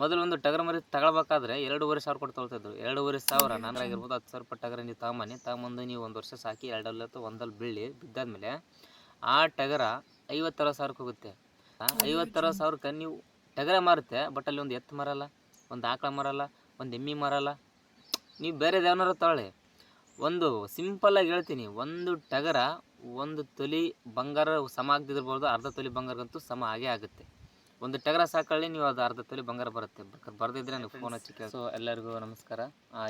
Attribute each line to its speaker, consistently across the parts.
Speaker 1: ಮೊದಲು ಒಂದು ಟಗರ ಮರಿ ತಗೊಳ್ಬೇಕಾದ್ರೆ ಎರಡೂವರೆ ಸಾವಿರ ಕೊಟ್ಟು ತೊಗೊಳ್ತಿದ್ರು ಎರಡೂವರೆ ಸಾವಿರ ನಾನಾಗಿರ್ಬೋದು ಹತ್ತು ಸಾವಿರ ರೂಪಾಯಿ ಟಗರ ನೀವು ತಗೊಂಬನ್ನಿ. ತಗೊಂಬಂದು ನೀವು ಒಂದು ವರ್ಷ ಸಾಕಿ ಎರಡಲ್ಲಿ ಅಥವಾ ಒಂದಲ್ಲಿ ಬೀಳಿ ಬಿದ್ದಾದ್ಮೇಲೆ ಆ ಟಗರ ಐವತ್ತರ ಸಾವಿರಕ್ಕೆ ಹೋಗುತ್ತೆ. ಐವತ್ತರ ಸಾವಿರಕ್ಕೆ ನೀವು ಟಗರ ಮಾರುತ್ತೆ ಬಟ್ ಅಲ್ಲಿ ಒಂದು ಎತ್ತು ಮರಲ್ಲ ಒಂದು ಆಕಳ ಮರಲ್ಲ ಒಂದು ಎಮ್ಮಿ ಮರಲ್ಲ. ನೀವು ಬೇರೆ ಯಾವನಾರು ತಗೊಳ್ಳಿ. ಒಂದು ಸಿಂಪಲ್ಲಾಗಿ ಹೇಳ್ತೀನಿ ಒಂದು ಟಗರ ಒಂದು ತೊಲಿ ಬಂಗಾರ ಸಮ ಆಗದಿರ್ಬೋದು ಅರ್ಧ ತೊಲಿ ಬಂಗಾರಕ್ಕಂತೂ ಸಮ ಆಗೇ ಆಗುತ್ತೆ. ಒಂದು ಟಗರ ಸಾಕಳ್ಳಿ ನೀವು ಅದು ಅರ್ಧ ತೊಲಿ ಬಂಗಾರ ಬರುತ್ತೆ. ಬರ್ದಿದ್ರೆ ನನಗೆ ಫೋನ್ ಹಚ್ಚಿ ಕೇಳಿ. ಸೊ ಎಲ್ಲರಿಗೂ ನಮಸ್ಕಾರ.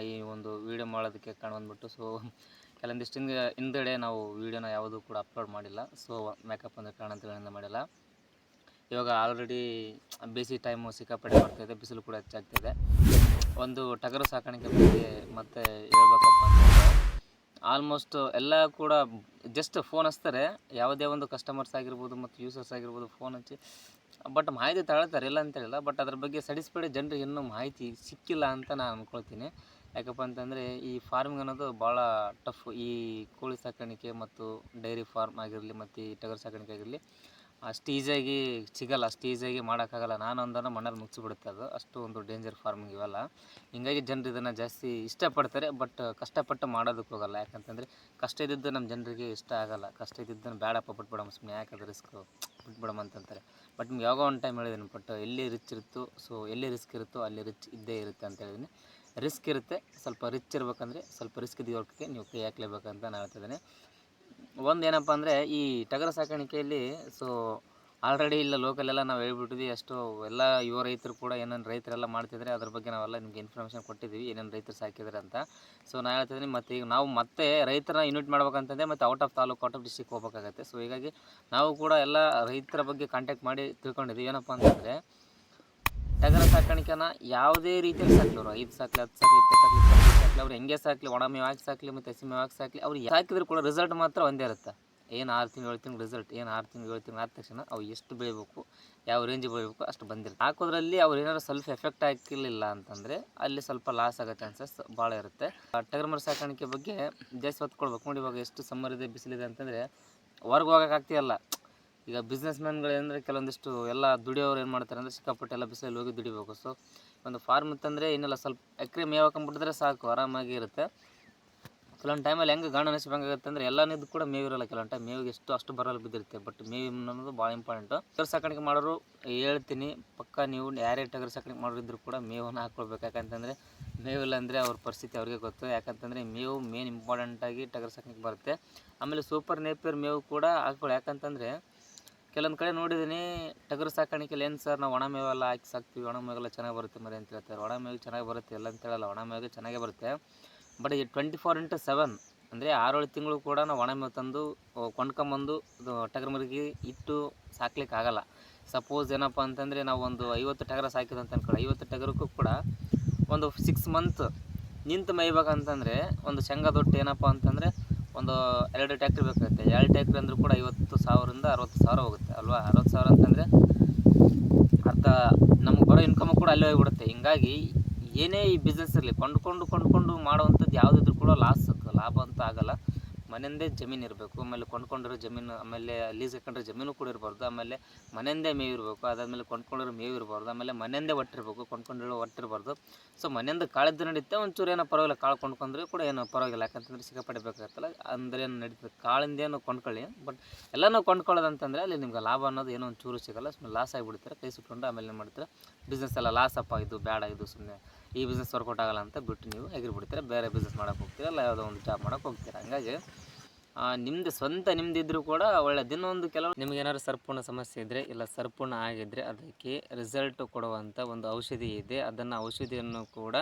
Speaker 1: ಈ ಒಂದು ವಿಡಿಯೋ ಮಾಡೋದಕ್ಕೆ ಕಾರಣ ಬಂದ್ಬಿಟ್ಟು ಸೊ ಕೆಲವೊಂದಿಷ್ಟು ಹಿಂದೆ ಹಿಂದೆಡೆ ನಾವು ವಿಡಿಯೋನ ಯಾವುದೂ ಕೂಡ ಅಪ್ಲೋಡ್ ಮಾಡಿಲ್ಲ. ಸೊ ಮೇಕಪ್ ಅಂದರೆ ಕಾರಣ ಅಂತೇಳಿ ಮಾಡಿಲ್ಲ. ಇವಾಗ ಆಲ್ರೆಡಿ ಬೇಸಿಗೆ ಟೈಮು ಸಿಕ್ಕಾಪಟ್ಟೆ ಬರ್ತಾಯಿದೆ ಬಿಸಿಲು ಕೂಡ ಹೆಚ್ಚಾಗ್ತಿದೆ. ಒಂದು ಟಗರು ಸಾಕಾಣಿಕೆ ಬಗ್ಗೆ ಮತ್ತೆ ಹೇಳ್ಬೇಕಪ್ಪ ಆಲ್ಮೋಸ್ಟ್ ಎಲ್ಲ ಕೂಡ ಜಸ್ಟ್ ಫೋನ್ ಹಚ್ತಾರೆ. ಯಾವುದೇ ಒಂದು ಕಸ್ಟಮರ್ಸ್ ಆಗಿರ್ಬೋದು ಮತ್ತು ಯೂಸರ್ಸ್ ಆಗಿರ್ಬೋದು ಫೋನ್ ಹಚ್ಚಿ ಬಟ್ ಮಾಹಿತಿ ತಗೊಳ್ತಾರೆ, ಇಲ್ಲ ಅಂತ ಹೇಳಿಲ್ಲ. ಬಟ್ ಅದ್ರ ಬಗ್ಗೆ ಸ್ಯಾಟಿಸ್ಫೈಡ್ ಜನರಿಗೆ ಇನ್ನೂ ಮಾಹಿತಿ ಸಿಕ್ಕಿಲ್ಲ ಅಂತ ನಾನು ಅಂದ್ಕೊಳ್ತೀನಿ ಯಾಕಪ್ಪ ಅಂತಂದರೆ ಈ ಫಾರ್ಮಿಂಗ್ ಅನ್ನೋದು ಭಾಳ ಟಫ್ ಈ ಕೋಳಿ ಸಾಕಾಣಿಕೆ ಮತ್ತು ಡೈರಿ ಫಾರ್ಮ್ ಆಗಿರಲಿ ಮತ್ತು ಈ ಟಗರ್ ಸಾಕಾಣಿಕೆ ಆಗಿರಲಿ, ಅಷ್ಟು ಈಸಿಯಾಗಿ ಸಿಗಲ್ಲ, ಅಷ್ಟು ಈಸಿಯಾಗಿ ಮಾಡೋಕ್ಕಾಗಲ್ಲ. ನಾನು ಒಂದನ್ನು ಮಣ್ಣಲ್ಲಿ ಮುಗಿಸ್ಬಿಡುತ್ತೆ ಅದು. ಅಷ್ಟು ಒಂದು ಡೇಂಜರ್ ಫಾರ್ಮಿಂಗ್ ಇವೆಲ್ಲ. ಹಿಂಗಾಗಿ ಜನರು ಇದನ್ನು ಜಾಸ್ತಿ ಇಷ್ಟಪಡ್ತಾರೆ, ಬಟ್ ಕಷ್ಟಪಟ್ಟು ಮಾಡೋದಕ್ಕೆ ಹೋಗಲ್ಲ. ಯಾಕಂತಂದರೆ ಕಷ್ಟ ಇದ್ದಿದ್ದು ನಮ್ಮ ಜನರಿಗೆ ಇಷ್ಟ ಆಗಲ್ಲ. ಕಷ್ಟ ಇದ್ದಿದ್ದನ್ನು ಬೇಡಪ್ಪ ಬಿಟ್ಬಿಡಮ್ಮ ಸುಮ್ಮನೆ ಯಾಕಂದ್ರೆ ರಿಸ್ಕ್ ಬಿಟ್ಬಿಡಮ್ಮ ಅಂತಂತಾರೆ. ಬಟ್ ನಿಮ್ಗೆ ಯಾವಾಗ ಒಂದು ಟೈಮ್ ಹೇಳಿದ್ದೀನಿ ಬಟ್ ಎಲ್ಲಿ ರಿಚ್ ಇರುತ್ತೋ ಸೊ ಎಲ್ಲಿ ರಿಸ್ಕ್ ಇರುತ್ತೋ ಅಲ್ಲಿ ರಿಚ್ ಇದ್ದೇ ಇರುತ್ತೆ ಅಂತ ಹೇಳಿದ್ದೀನಿ ರಿಸ್ಕ್ ಇರುತ್ತೆ, ಸ್ವಲ್ಪ ರಿಚ್ ಇರ್ಬೇಕಂದ್ರೆ ಸ್ವಲ್ಪ ರಿಸ್ಕ್ ಇದ್ದವ್ರಿಗೆ ನೀವು ಕೈ ಹಾಕ್ಲೇಬೇಕಂತ ನಾನು ಹೇಳ್ತಿದ್ದೀನಿ. ಒಂದು ಏನಪ್ಪ ಅಂದರೆ ಈ ಟಗರ ಸಾಕಾಣಿಕೆಯಲ್ಲಿ ಸೊ ಆಲ್ರೆಡಿ ಇಲ್ಲ ಲೋಕಲೆಲ್ಲ ನಾವು ಹೇಳ್ಬಿಟ್ಟಿದ್ವಿ ಎಷ್ಟು ಎಲ್ಲ ಯುವ ರೈತರು ಕೂಡ ಏನೇನು ರೈತರೆಲ್ಲ ಮಾಡ್ತಿದ್ರೆ, ಅದ್ರ ಬಗ್ಗೆ ನಾವೆಲ್ಲ ನಿಮ್ಗೆ ಇನ್ಫಾರ್ಮೇಷನ್ ಕೊಟ್ಟಿದ್ದೀವಿ ಏನೇನು ರೈತರು ಸಾಕಿದ್ದಾರೆ ಅಂತ. ಸೊ ನಾನು ಹೇಳ್ತಿದ್ದೀನಿ ಮತ್ತು ಈಗ ನಾವು ಮತ್ತೆ ರೈತರನ್ನ ಯೂನಿಟ್ ಮಾಡ್ಬೇಕಂತಂದರೆ ಮತ್ತು out of taluk out of district ಹೋಗ್ಬೇಕಾಗತ್ತೆ. ಸೊ ಹೀಗಾಗಿ ನಾವು ಕೂಡ ಎಲ್ಲ ರೈತರ ಬಗ್ಗೆ ಕಾಂಟ್ಯಾಕ್ಟ್ ಮಾಡಿ ತಿಳ್ಕೊಂಡಿದ್ದೀವಿ ಏನಪ್ಪ ಅಂತಂದರೆ, ಟಗರ ಸಾಕಾಣಿಕೆನ ಯಾವುದೇ ರೀತಿಯಲ್ಲಿ ಸಾಕಲಿ ಅವರು, ಐದು ಸಾಕಲಿ, ಹತ್ತು ಸಾಕಲಿ, ಇಪ್ಪತ್ತು ಸಾಕಲಿ ಸಾಕಲಿ, ಅವ್ರು ಹೆಂಗೆ ಸಾಕಲಿ, ಒಣ ಹಾಕಿ ಸಾಕಲಿ, ಮತ್ತು ಹಸಿ ಹಾಕಿ ಸಾಕಲಿ, ಅವ್ರು ಯಾಕಿದ್ರು ಕೂಡ ರಿಸಲ್ಟ್ ಮಾತ್ರ ಒಂದೇ ಇರುತ್ತೆ. ಏನು ಆರು ತಿಂಗಳು ಏಳು ತಿಂಗಳು ರಿಸಲ್ಟ್ ಏನು ಆರು ತಿಂಗಳು ಏಳು ತಿಂಗಳು ಆದ ತಕ್ಷಣ ಅವು ಎಷ್ಟು ಬೆಳಿಬೇಕು, ಯಾವ ರೇಂಜ್ ಬೆಳಿಬೇಕು ಅಷ್ಟು ಬಂದಿರುತ್ತೆ. ಹಾಕೋದ್ರಲ್ಲಿ ಅವ್ರು ಏನಾದ್ರು ಸ್ವಲ್ಪ ಎಫೆಕ್ಟ್ ಹಾಕಿರಲಿಲ್ಲ ಅಂತಂದರೆ ಅಲ್ಲಿ ಸ್ವಲ್ಪ ಲಾಸ್ ಆಗೋ ಚಾನ್ಸಸ್ ಭಾಳ ಇರುತ್ತೆ. ಆ ಟಗರ್ ಮರ ಸಾಕಾಣಿಕೆ ಬಗ್ಗೆ ಜಾಸ್ತಿ ಹೊತ್ಕೊಳ್ಬೇಕು ನೋಡಿ ಇವಾಗ ಎಷ್ಟು ಸಮ್ಮರ್ ಇದೆ, ಬಿಸಿಲಿದೆ ಅಂತಂದರೆ ಹೊರ್ಗೆ ಹೋಗೋಕ್ಕಾಗ್ತಿಯಲ್ಲ ಈಗ ಬಿಸ್ನೆಸ್ ಮ್ಯಾನ್ಗಳು ಏನಂದರೆ ಕೆಲವೊಂದಿಷ್ಟು ಎಲ್ಲ ದುಡಿಯೋರು ಏನು ಮಾಡ್ತಾರೆ ಅಂದರೆ ಸಿಕ್ಕಾಪಟ್ಟೆ ಎಲ್ಲ ಬಿಸಿಲಲ್ಲಿ ಹೋಗಿ ದುಡಿಬೇಕು. ಸೊ ಒಂದು ಫಾರ್ಮ್ ಇತ್ತಂದರೆ ಇನ್ನೆಲ್ಲ ಸ್ವಲ್ಪ ಎಕ್ರೆ ಮೇವು ಸಾಕು, ಆರಾಮಾಗಿ ಇರುತ್ತೆ. ಕೆಲವೊಂದು ಟೈಮಲ್ಲಿ ಹೆಂಗೆ ಗಾಣ ನಸಿಬಂಗಾಗುತ್ತೆ ಅಂದರೆ ಎಲ್ಲನಿದ್ದು ಕೂಡ ಇರೋಲ್ಲ ಕೆಲವೊಂದು ಟೈಮ್ ಮೇವಿಗೆ ಎಷ್ಟು ಅಷ್ಟು ಬರಲ್ಲ ಬಿದ್ದಿರುತ್ತೆ. ಬಟ್ ಮೇವು ಅನ್ನೋದು ಭಾಳ ಇಂಪಾರ್ಟೆಂಟು ಟಗರು ಸಾಕಾಣಿಕೆ ಮಾಡೋರು ಹೇಳ್ತೀನಿ. ಪಕ್ಕ ನೀವು ಯಾರೇ ಟಗರು ಸಾಕಾಣಿಕೆ ಮಾಡೋರಿದ್ರು ಕೂಡ ಮೇವನ್ನು ಹಾಕ್ಕೊಳ್ಬೇಕು ಯಾಕಂತಂದರೆ ಮೇವಿಲ್ಲ ಅಂದರೆ ಅವ್ರ ಪರಿಸ್ಥಿತಿ ಅವ್ರಿಗೆ ಗೊತ್ತು. ಯಾಕಂತಂದರೆ ಮೇವು ಮೇನ್ ಇಂಪಾರ್ಟೆಂಟಾಗಿ ಟಗರು ಸಾಕಾಣಿಕೆ ಬರುತ್ತೆ. ಆಮೇಲೆ ಸೂಪರ್ ನೇಪಿಯರ್ ಮೇವು ಕೂಡ ಹಾಕ್ಕೊಳ್ಳಿ ಯಾಕಂತಂದರೆ ಕೆಲವೊಂದು ಕಡೆ ನೋಡಿದ್ದೀನಿ ಟಗರು ಸಾಕಾಣಿಕೆಯಲ್ಲಿ ಏನು ಸರ್ ನಾವು ಒಣ ಮೇವೆಲ್ಲ ಹಾಕಿ ಸಾಕ್ತೀವಿ. ಒಣ ಮೇವೆಲ್ಲ ಚೆನ್ನಾಗಿ ಬರುತ್ತೆ ಮರಿ ಅಂತ ಹೇಳ್ತಾರೆ. ಒಣ ಮೇವು ಚೆನ್ನಾಗಿ ಬರುತ್ತೆ ಎಲ್ಲ ಅಂತ ಹೇಳಲ್ಲ. ಒಣ ಮೇವಿಗೆ ಚೆನ್ನಾಗೇ ಬರುತ್ತೆ. ಬಟ್ ಈ ಟ್ವೆಂಟಿ ಫೋರ್ ಇಂಟು ಸೆವೆನ್ ಅಂದರೆ ಆರೇಳು ತಿಂಗಳು ಕೂಡ ನಾವು ಒಣ ಮೇವು ತಂದು ಕೊಂಡ್ಕೊಂಬಂದು, ಇದು ಟಗರು ಮರಿಗೆ ಇಟ್ಟು ಸಾಕ್ಲಿಕ್ಕೆ ಆಗಲ್ಲ. ಸಪೋಸ್ ಏನಪ್ಪ ಅಂತಂದರೆ ನಾವು ಒಂದು ಐವತ್ತು ಟಗರ ಸಾಕಿದ ಅಂತ ಅನ್ಕೊಳ್ಳಿ ಐವತ್ತು ಟಗರಕ್ಕೂ ಕೂಡ ಒಂದು ಸಿಕ್ಸ್ ಮಂತ್ ನಿಂತು ಮೇಯ್ಬೇಕಂತಂದರೆ ಒಂದು ಶೇಂಗಾ ದೊಟ್ಟು ಏನಪ್ಪ ಅಂತಂದರೆ ಒಂದು ಎರಡು ಟ್ಯಾಕ್ಟ್ರಿ ಬೇಕಾಗುತ್ತೆ. ಎರಡು ಟ್ಯಾಕ್ಟ್ರಿ ಅಂದರೂ ಕೂಡ ಐವತ್ತು ಸಾವಿರದಿಂದ ಅರವತ್ತು ಸಾವಿರ ಹೋಗುತ್ತೆ, ಅಲ್ವಾ? ಅರವತ್ತು ಸಾವಿರ ಅಂತಂದರೆ ಅರ್ಧ ನಮ್ಗೆ ಬರೋ ಇನ್ಕಮ್ ಕೂಡ ಅಲ್ಲೇ ಹೋಗ್ಬಿಡುತ್ತೆ. ಹಿಂಗಾಗಿ ಏನೇ ಈ ಬಿಸ್ನೆಸ್ ಇರಲಿ ಕೊಂಡ್ಕೊಂಡು ಕೊಂಡ್ಕೊಂಡು ಮಾಡುವಂಥದ್ದು ಯಾವುದಿದ್ರು ಕೂಡ ಲಾಸ್ ಲಾಭ ಅಂತ ಆಗಲ್ಲ. ಮನೆಯಿಂದೇ ಜಮೀನು ಇರಬೇಕು, ಆಮೇಲೆ ಕೊಂಡ್ಕೊಂಡಿರೋ ಜಮೀನು, ಆಮೇಲೆ ಲೀಸ್ ಹಾಕೊಂಡ್ರೆ ಜಮೀನು ಕೂಡ ಇರಬಾರ್ದು, ಆಮೇಲೆ ಮನೆಯಿಂದೇ ಮೇವು ಇರಬೇಕು, ಅದಾದಮೇಲೆ ಕೊಂಡ್ಕೊಂಡಿರೋ ಮೇವು ಇರಬಾರ್ದು, ಆಮೇಲೆ ಮನೆಯಿಂದೇ ಒಟ್ಟಿರಬೇಕು ಕೊಂಡ್ಕೊಂಡಿರೋ ಒಟ್ಟಿರಬಾರ್ದು ಸೊ ಮನೆಯಿಂದ ಕಾಳಿದ್ದು ನಡೀತೆ, ಒಂಚೂರು ಏನೋ ಪರವಾಗಿಲ್ಲ, ಕಾಳು ಕೊಂಡ್ಕೊಂಡ್ರೆ ಕೂಡ ಏನೋ ಪರವಾಗಿಲ್ಲ, ಯಾಕಂತಂದ್ರೆ ಸಿಕ್ಕಾಪಡಿಬೇಕಾಗತ್ತಲ್ಲ ಅಂದರೆ ಏನು ನಡೀತದೆ ಕಾಳಿಂದೇನು ಕೊಂಡ್ಕೊಳ್ಳಿ, ಬಟ್ ಎಲ್ಲನೂ ಕೊಂಡ್ಕೊಳ್ಳೋದಂತಂದರೆ ಅಲ್ಲಿ ನಿಮ್ಗೆ ಲಾಭ ಅನ್ನೋದು ಏನೋ ಒಂಚೂರು ಚೂರು ಸಿಗಲ್ಲ ಸುಮ್ಮನೆ ಲಾಸ್ ಆಗಿಬಿಡ್ತಾರೆ, ಕೈ ಸುಟ್ಕೊಂಡು ಆಮೇಲೆ ಏನು ಮಾಡ್ತಾರೆ? ಬಿಸ್ನೆಸ್ ಎಲ್ಲ ಲಾಸ್ ಅಪ್ಪ ಇದು ಬೇಡ ಇದು ಸುಮ್ಮನೆ ಈ ಬಿಸ್ನೆಸ್ ವರ್ಕೌಟ್ ಆಗಲ್ಲ ಅಂತ ಬಿಟ್ಟು ನೀವು ಎಗಿರ್ಬಿಡ್ತೀರ, ಬೇರೆ ಬಿಸ್ನೆಸ್ ಮಾಡೋಕೆ ಹೋಗ್ತೀರಾ ಅಲ್ಲ ಯಾವುದೋ ಒಂದು ಜಾಬ್ ಮಾಡೋಕೆ ಹೋಗ್ತೀರಾ? ಹಂಗಾಗಿ ನಿಮ್ಮದು ಸ್ವಂತ ನಿಮ್ಮದಿದ್ದರೂ ಕೂಡ ಒಳ್ಳೆ ದಿನ ಒಂದು ಕೆಲವು ನಿಮ್ಗೆ ಏನಾದ್ರು ಸರ್ಪೂರ್ಣ ಸಮಸ್ಯೆ ಇದ್ದರೆ ಇಲ್ಲ ಸರ್ಪೂರ್ಣ ಆಗಿದ್ದರೆ ಅದಕ್ಕೆ ರಿಸಲ್ಟ್ ಕೊಡುವಂಥ ಒಂದು ಔಷಧಿ ಇದೆ. ಅದನ್ನು ಔಷಧಿಯನ್ನು ಕೂಡ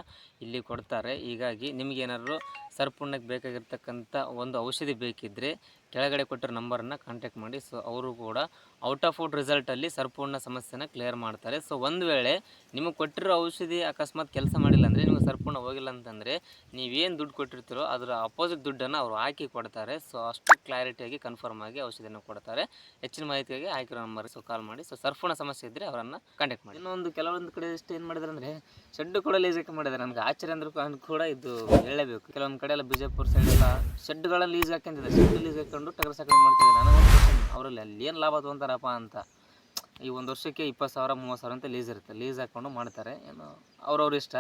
Speaker 1: ಇಲ್ಲಿ ಕೊಡ್ತಾರೆ. ಹೀಗಾಗಿ ನಿಮಗೇನಾದ್ರು ಸರ್ಪೂರ್ಣಕ್ಕೆ ಬೇಕಾಗಿರ್ತಕ್ಕಂಥ ಒಂದು ಔಷಧಿ ಬೇಕಿದ್ದರೆ ಕೆಳಗಡೆ ಕೊಟ್ಟಿರೋ ನಂಬರನ್ನು ಕಾಂಟ್ಯಾಕ್ಟ್ ಮಾಡಿ. ಸೊ ಅವರು ಕೂಡ ಔಟ್ ಆಫ್ ಔಟ್ ರಿಸಲ್ಟಲ್ಲಿ ಸರ್ಪೂರ್ಣ ಸಮಸ್ಯೆನ ಕ್ಲಿಯರ್ ಮಾಡ್ತಾರೆ. ಸೊ ಒಂದು ವೇಳೆ ನಿಮಗೆ ಕೊಟ್ಟಿರೋ ಔಷಧಿ ಅಕಸ್ಮಾತ್ ಕೆಲಸ ಮಾಡಿಲ್ಲ ಅಂದರೆ, ನಿಮಗೆ ಸರ್ಪೂರ್ಣ ಹೋಗಿಲ್ಲ ಅಂತಂದರೆ, ನೀವೇನು ದುಡ್ಡು ಕೊಟ್ಟಿರ್ತೀರೋ ಅದರ ಅಪೋಸಿಟ್ ದುಡ್ಡನ್ನು ಅವರು ಹಾಕಿ ಕೊಡ್ತಾರೆ. ಸೊ ಅಷ್ಟು ಕ್ಲಾರಿಟಿಯಾಗಿ ಕನ್ಫರ್ಮ್ ಆಗಿ ಔಷಧಿಯನ್ನು ಕೊಡ್ತಾರೆ. ಹೆಚ್ಚಿನ ಮಾಹಿತಿಗಾಗಿ ಹಾಕಿರೋ ನಂಬರ್ ಸೊ ಕಾಲ್ ಮಾಡಿ. ಸೊ ಸರ್ಪೂರ್ಣ ಸಮಸ್ಯೆ ಇದ್ದರೆ ಅವರನ್ನು ಕಾಂಟ್ಯಾಕ್ಟ್ ಮಾಡಿ. ಇನ್ನೊಂದು ಕೆಲವೊಂದು ಕಡೆ ಎಷ್ಟು ಏನು ಮಾಡಿದ್ರೆ ಅಂದರೆ ಶೆಡ್ ಕೂಡ ಲೀಸಕ್ಕೆ ಮಾಡಿದ್ದಾರೆ ನನಗೆ ಆಶ್ಚರ್ಯ ಅಂದ್ರೂ ಕೂಡ- ಇದು ಹೇಳಲೇಬೇಕು. ಕೆಲವೊಂದು ಕಡೆ ಎಲ್ಲ ಬಿಜಾಪುರ ಸೈಡ್ ಎಲ್ಲ ಶೆಡ್ಗಳ ಲೀಸ್ ಹಾಕೊಂಡಿದ್ದಾರೆ ಶೆಡ್ ಲೀಸ್ ಹಾಕೊಂಡು ಟಗರ ಸಾಕಣೆ ಮಾಡ್ತಿದ್ದೆ. ನನಗೆ ಅವರಲ್ಲಿ ಏನು ಲಾಭ ತೊಗೊಂತಾರಪ್ಪ ಅಂತ. ಈ ಒಂದು ವರ್ಷಕ್ಕೆ ಇಪ್ಪತ್ತು ಸಾವಿರ, ಮೂವತ್ತು ಸಾವಿರ ಅಂತ ಲೀಸ್ ಇರುತ್ತೆ. ಲೀಸ್ ಹಾಕ್ಕೊಂಡು ಮಾಡ್ತಾರೆ. ಏನು, ಅವ್ರವ್ರ ಇಷ್ಟ.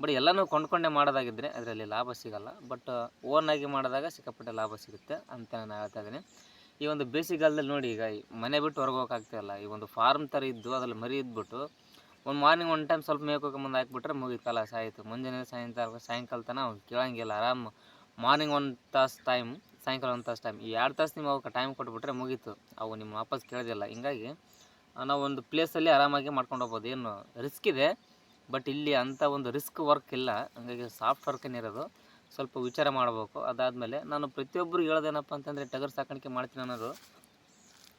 Speaker 1: ಬಟ್ ಎಲ್ಲನೂ ಕೊಂಡ್ಕೊಂಡೆ ಮಾಡೋದಾಗಿದ್ದರೆ ಅದರಲ್ಲಿ ಲಾಭ ಸಿಗಲ್ಲ. ಬಟ್ ಓನಾಗಿ ಮಾಡಿದಾಗ ಸಿಕ್ಕಾಪಟ್ಟೆ ಲಾಭ ಸಿಗುತ್ತೆ ಅಂತ ನಾನು ಹೇಳ್ತಾ ಇದ್ದೀನಿ. ಈ ಒಂದು ಬೇಸಿಗೆಗಾಲದಲ್ಲಿ ನೋಡಿ, ಈಗ ಮನೆ ಬಿಟ್ಟು ಹೊರಗೆ ಹೋಗೋಕ್ಕಾಗ್ತಾಯಿಲ್ಲ ಈ ಒಂದು ಫಾರ್ಮ್ ಥರ ಇದ್ದು ಅದರಲ್ಲಿ ಮರಿ ಇದ್ಬಿಟ್ಟು ಒಂದು ಮಾರ್ನಿಂಗ್ ಒಂದು ಟೈಮ್ ಸ್ವಲ್ಪ ಮೇಯ್ಕೋಕೆ ಮುಂದೆ ಹಾಕ್ಬಿಟ್ರೆ ಮುಗೀತು ಸಾಯಿತು. ಮುಂಜಾನೆ ಸಾಯಂಕಾಲ ಸಾಯಂಕಾಲ ತನಕ ಕೇಳೋಂಗಿಲ್ಲ ಕೇಳಂಗಿಲ್ಲ. ಆರಾಮ್ ಮಾರ್ನಿಂಗ್ ಒಂದು ತಾಸು ಟೈಮ್ ಸಾಯಂಕಾಲ ಒಂದು ತಾಸು ಟೈಮ್ ಈ ಎರಡು ತಾಸು ನೀವು ಅವಕ್ಕೆ ಟೈಮ್ ಕೊಟ್ಬಿಟ್ರೆ ಮುಗೀತು. ಅವು ನಿಮ್ಮ ವಾಪಸ್ ಕೇಳೋದಿಲ್ಲ. ಹಿಂಗಾಗಿ ನಾವು ಒಂದು ಪ್ಲೇಸಲ್ಲಿ ಆರಾಮಾಗಿ ಮಾಡ್ಕೊಂಡು ಹೋಗ್ಬೋದು. ಏನು ರಿಸ್ಕ್ ಇದೆ ಬಟ್ ಇಲ್ಲಿ ಅಂಥ ಒಂದು ರಿಸ್ಕ್ ವರ್ಕ್ ಇಲ್ಲ. ಹಂಗಾಗಿ ಸಾಫ್ಟ್ ವರ್ಕೇನೆ ಇರೋದು, ಸ್ವಲ್ಪ ವಿಚಾರ ಮಾಡಬೇಕು. ಅದಾದಮೇಲೆ ನಾನು ಪ್ರತಿಯೊಬ್ಬರು ಹೇಳೋದೇನಪ್ಪ ಅಂತಂದರೆ, ಟಗರ್ ಸಾಕಾಣಿಕೆ ಮಾಡ್ತೀನಿ ಅನ್ನೋದು,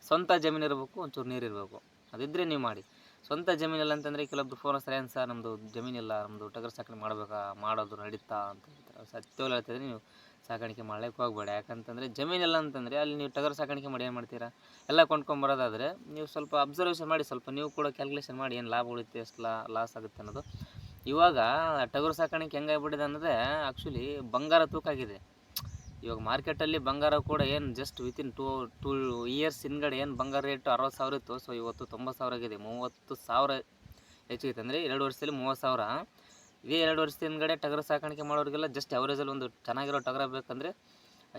Speaker 1: ಸ್ವಂತ ಜಮೀನು ಇರಬೇಕು, ಒಂಚೂರು ನೀರು ಇರಬೇಕು. ಅದಿದ್ದರೆ ನೀವು ಮಾಡಿ. ಸ್ವಂತ ಜಮೀನಿಲ್ಲ ಅಂತಂದರೆ ಕೆಲವೊಬ್ಬರು ಫೋನ್ ಹಚ್ತಾರೆ, ಏನು ಸರ್ ನಮ್ಮದು ಜಮೀನಿಲ್ಲ ನಮ್ಮದು ಟಗರ್ ಸಾಕಣೆ ಮಾಡಬೇಕಾ, ಮಾಡೋದು ನಡೀತಾ? ಅಂತ ಹೇಳ್ತಾರೆ. ಸತ್ಯವಾಗಿ ಹೇಳ್ತಿದ್ರೆ ನೀವು ಸಾಕಾಣಿಕೆ ಮಾಡ್ಲಿಕ್ಕೆ ಹೋಗ್ಬೇಡ ಯಾಕಂತಂದರೆ ಜಮೀನಿಲ್ಲ ಅಂತಂದರೆ ಅಲ್ಲಿ ನೀವು ಟಗರ್ ಸಾಕಾಣಿಕೆ ಮಾಡಿ ಏನು ಮಾಡ್ತೀರಾ? ಎಲ್ಲ ಕೊಂಡ್ಕೊಂಬರೋದಾದರೆ ನೀವು ಸ್ವಲ್ಪ ಅಬ್ಸರ್ವೇಷನ್ ಮಾಡಿ, ಸ್ವಲ್ಪ ನೀವು ಕೂಡ ಕ್ಯಾಲ್ಕುಲೇಷನ್ ಮಾಡಿ ಏನು ಲಾಭ ಉಳಿತೆ ಎಷ್ಟು ಲಾಸ್ ಆಗುತ್ತೆ ಅನ್ನೋದು. ಇವಾಗ ಟಗರು ಸಾಕಾಣಿಕೆ ಹೆಂಗಾಗ್ಬಿಟ್ಟಿದೆ ಅಂದರೆ ಆ್ಯಕ್ಚುಲಿ ಬಂಗಾರ ತೂಕ ಆಗಿದೆ. ಇವಾಗ ಮಾರ್ಕೆಟಲ್ಲಿ ಬಂಗಾರ ಕೂಡ ಏನು just within two two years ಹಿಂದ್ಗಡೆ ಏನು ಬಂಗಾರ ರೇಟ್ ಅರವತ್ತು ಸಾವಿರ ಇತ್ತು. ಸೊ ಇವತ್ತು ತೊಂಬತ್ತು ಸಾವಿರ ಆಗಿದೆ. ಮೂವತ್ತು ಸಾವಿರ ಹೆಚ್ಚಿಗೆ ಅಂದರೆ ಎರಡು ವರ್ಷದಲ್ಲಿ ಮೂವತ್ತು ಸಾವಿರ. ಇದೇ ಎರಡು ವರ್ಷದ ಹಿಂದ್ಗಡೆ ಟಗರು ಸಾಕಾಣಿಕೆ ಮಾಡೋರಿಗೆಲ್ಲ ಜಸ್ಟ್ ಅವರೇಜಲ್ಲಿ ಒಂದು ಚೆನ್ನಾಗಿರೋ ಟಗರ ಬೇಕಂದರೆ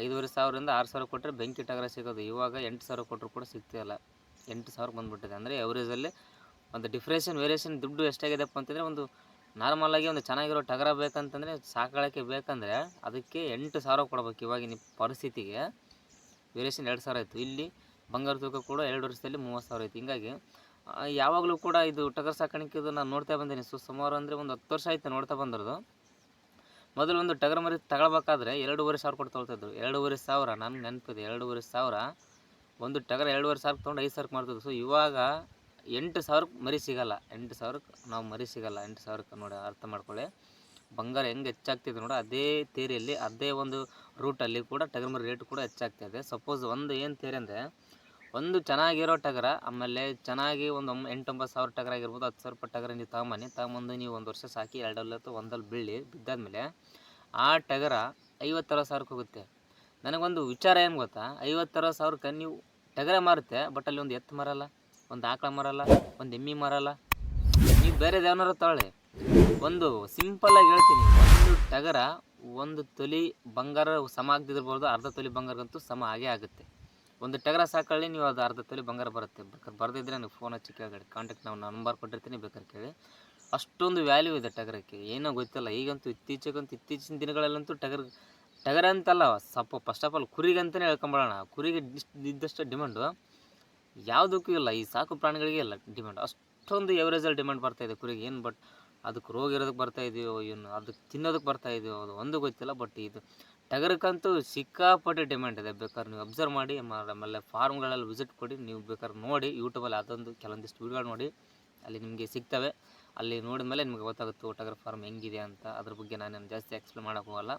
Speaker 1: ಐದುವರೆ ಸಾವಿರದಿಂದ ಆರು ಸಾವಿರ ಕೊಟ್ಟರೆ ಬೆಂಕಿ ಟಗರ ಸಿಗೋದು. ಇವಾಗ ಎಂಟು ಸಾವಿರ ಕೊಟ್ಟರು ಕೂಡ ಸಿಗ್ತಿಲ್ಲ ಎಂಟು ಸಾವಿರ ಬಂದುಬಿಟ್ಟಿದೆ. ಅಂದರೆ ಎವರೇಜಲ್ಲಿ ಒಂದು ಡಿಫ್ರೇಷನ್ ವೇರಿಯೇಷನ್ ದುಡ್ಡು ಎಷ್ಟಾಗಿದೆಪ್ಪ ಅಂತಂದರೆ ಒಂದು ನಾರ್ಮಲಾಗಿ ಒಂದು ಚೆನ್ನಾಗಿರೋ ಟಗರ ಬೇಕಂತಂದರೆ ಸಾಕಾಳಕ್ಕೆ ಬೇಕಂದರೆ ಅದಕ್ಕೆ ಎಂಟು ಸಾವಿರ ಕೊಡ್ಬೇಕು ಇವಾಗಿನ ಪರಿಸ್ಥಿತಿಗೆ. ವೇರಿಯೇಷನ್ ಎರಡು ಸಾವಿರ ಆಯಿತು. ಇಲ್ಲಿ ಬಂಗಾರ ತೂಕ ಕೂಡ ಎರಡು ವರ್ಷದಲ್ಲಿ ಮೂವತ್ತು ಸಾವಿರ ಆಯಿತು. ಹಿಂಗಾಗಿ ಯಾವಾಗಲೂ ಕೂಡ ಇದು ಟಗರ್ ಸಾಕಾಣಿಕೆದು ನಾನು ನೋಡ್ತಾ ಬಂದೀನಿ. ಸೊ ಸುಮಾರು ಅಂದರೆ ಒಂದು ಹತ್ತು ವರ್ಷ ಆಯಿತು ನೋಡ್ತಾ ಬಂದಿರೋದು. ಮೊದಲು ಒಂದು ಟಗರ್ ಮರಿ ತಗೊಳ್ಬೇಕಾದ್ರೆ ಎರಡೂವರೆ ಸಾವಿರ ಕೊಟ್ಟು ತೊಗೊಳ್ತಿದ್ರು ಎರಡೂವರೆ ಸಾವಿರ, ನನಗೆ ನೆನಪಿದೆ, ಎರಡೂವರೆ ಸಾವಿರ. ಒಂದು ಟಗರ್ ಎರಡೂವರೆ ಸಾವಿರ ತೊಗೊಂಡು ಐದು ಸಾವಿರಕ್ಕೆ ಮಾಡ್ತಿದ್ರು ಸೊ ಇವಾಗ ಎಂಟು ಸಾವಿರಕ್ಕೆ ಮರಿ ಸಿಗಲ್ಲ. ಎಂಟು ಸಾವಿರಕ್ಕೆ ನಾವು ಮರಿ ಸಿಗಲ್ಲ. ಎಂಟು ಸಾವಿರಕ್ಕೆ ನೋಡಿ ಅರ್ಥ ಮಾಡ್ಕೊಳ್ಳಿ. ಬಂಗಾರ ಹೆಂಗೆ ಹೆಚ್ಚಾಗ್ತಿದೆ ನೋಡಿ. ಅದೇ ತೇರಿಯಲ್ಲಿ, ಅದೇ ಒಂದು ರೂಟಲ್ಲಿ ಕೂಡ ಟಗರ್ ಮರಿ ರೇಟ್ ಕೂಡ ಹೆಚ್ಚಾಗ್ತಿದೆ. ಸಪೋಸ್ ಒಂದು ಏನು ತೇರಿ ಅಂದರೆ ಒಂದು ಚೆನ್ನಾಗಿರೋ ಟಗರ, ಆಮೇಲೆ ಚೆನ್ನಾಗಿ ಒಂದು ಎಂಟು ಎಂಟೊಂಬತ್ತು ಸಾವಿರ ಟಗರ ಆಗಿರ್ಬೋದು, ಹತ್ತು ಸಾವಿರ ರೂಪಾಯಿ ಟಗರ ನೀವು ತಗೊಂಬನ್ನಿ. ತಗೊಂಬಂದು ನೀವು ಒಂದು ವರ್ಷ ಸಾಕಿ, ಎರಡಲ್ಲ ಅಥವಾ ಒಂದಲ್ಲಿ ಬೀಳಿ ಬಿದ್ದಾದ್ಮೇಲೆ ಆ ಟಗರ ಐವತ್ತರ ಸಾವಿರಕ್ಕೆ ಹೋಗುತ್ತೆ. ನನಗೊಂದು ವಿಚಾರ ಏನು ಗೊತ್ತಾ? ಐವತ್ತರ ಸಾವಿರಕ್ಕೆ ನೀವು ಟಗರ ಮಾರುತ್ತೆ, ಬಟ್ ಅಲ್ಲಿ ಒಂದು ಎತ್ತು ಮಾರಲ್ಲ, ಒಂದು ಆಕಳ ಮಾರಲ್ಲ, ಒಂದು ಎಮ್ಮಿ ಮಾರಲ್ಲ. ನೀವು ಬೇರೆ ಯಾವನಾರು ತಗೊಳ್ಳಿ. ಒಂದು ಸಿಂಪಲ್ಲಾಗಿ ಹೇಳ್ತೀನಿ, ಒಂದು ಟಗರ ಒಂದು ತೊಲಿ ಬಂಗಾರ ಸಮ ಆಗದಿರ್ಬೋದು ಅರ್ಧ ತೊಲಿ ಬಂಗಾರಕ್ಕಂತೂ ಸಮ ಆಗೇ ಆಗುತ್ತೆ. ಒಂದು ಟಗರ ಸಾಕಳ್ಳಿ ನೀವು ಅದು ಅರ್ಧ ತೊಲಿ ಬಂಗಾರ ಬರುತ್ತೆ. ಬೇಕಾದ್ರೆ ಬರೆದಿದ್ರೆ ನೀವು ಫೋನ್ ಹಚ್ಚಿ ಕೇಳಿ ಕಾಂಟ್ಯಾಕ್ಟ್ ನಾವು ನಂಬರ್ ಕೊಟ್ಟಿರ್ತೀನಿ ಬೇಕಾದ್ರೆ ಕೇಳಿ. ಅಷ್ಟೊಂದು ವ್ಯಾಲ್ಯೂ ಇದೆ ಟಗರಕ್ಕೆ. ಏನೋ ಗೊತ್ತಿಲ್ಲ. ಈಗಂತೂ ಇತ್ತೀಚೆಗಂತೂ ಇತ್ತೀಚಿನ ದಿನಗಳಲ್ಲಂತೂ ಟಗರ್, ಟಗರ ಅಂತಲ್ಲ ಸಪ್ಪ ಫಸ್ಟ್ ಆಫ್ ಆಲ್ ಕುರಿಗಂತಲೇ ಹೇಳ್ಕೊಂಬಿಡೋಣ. ಕುರಿಗೆ ಇದ್ದಷ್ಟು ಡಿಮ್ಯಾಂಡು ಯಾವುದಕ್ಕೂ ಇಲ್ಲ. ಈ ಸಾಕು ಪ್ರಾಣಿಗಳಿಗೆ ಇಲ್ಲ ಡಿಮ್ಯಾಂಡ್ ಅಷ್ಟೊಂದು ಎವರೇಜಲ್ಲಿ ಡಿಮ್ಯಾಂಡ್ ಬರ್ತಾಯಿದೆ ಕುರಿಗೆ. ಏನು ಬಟ್ ಅದಕ್ಕೆ ರೋಗ ಇರೋದಕ್ಕೆ ಬರ್ತಾ ಇದೆಯೋ ಏನು, ಅದಕ್ಕೆ ತಿನ್ನೋದಕ್ಕೆ ಬರ್ತಾ ಇದೆಯೋ ಅದು ಒಂದು ಗೊತ್ತಿಲ್ಲ ಬಟ್ ಇದು ಟಗರಕ್ಕಂತೂ ಸಿಕ್ಕಾಪಟ್ಟೆ ಡಿಮ್ಯಾಂಡ್ ಇದೆ. ಬೇಕಾದ್ರೆ ನೀವು ಅಬ್ಸರ್ವ್ ಮಾಡಿ ಆಮೇಲೆ ಫಾರ್ಮ್ಗಳಲ್ಲಿ ವಿಸಿಟ್ ಕೊಡಿ, ನೀವು ಬೇಕಾದ್ರೆ ನೋಡಿ ಯೂಟ್ಯೂಬಲ್ಲಿ ಅದೊಂದು ಕೆಲವೊಂದಿಷ್ಟು ವೀಡಿಯೋಗಳು ನೋಡಿ, ಅಲ್ಲಿ ನಿಮಗೆ ಸಿಗ್ತವೆ. ಅಲ್ಲಿ ನೋಡಿದ ಮೇಲೆ ನಿಮಗೆ ಗೊತ್ತಾಗುತ್ತೆ ಟಗರ್ ಫಾರ್ಮ್ ಹೆಂಗಿದೆ ಅಂತ. ಅದ್ರ ಬಗ್ಗೆ ನಾನೇನು ಜಾಸ್ತಿ ಎಕ್ಸ್ಪ್ಲೇನ್ ಮಾಡೋಕ್ಕೆ ಹೋಗಲ್ಲ.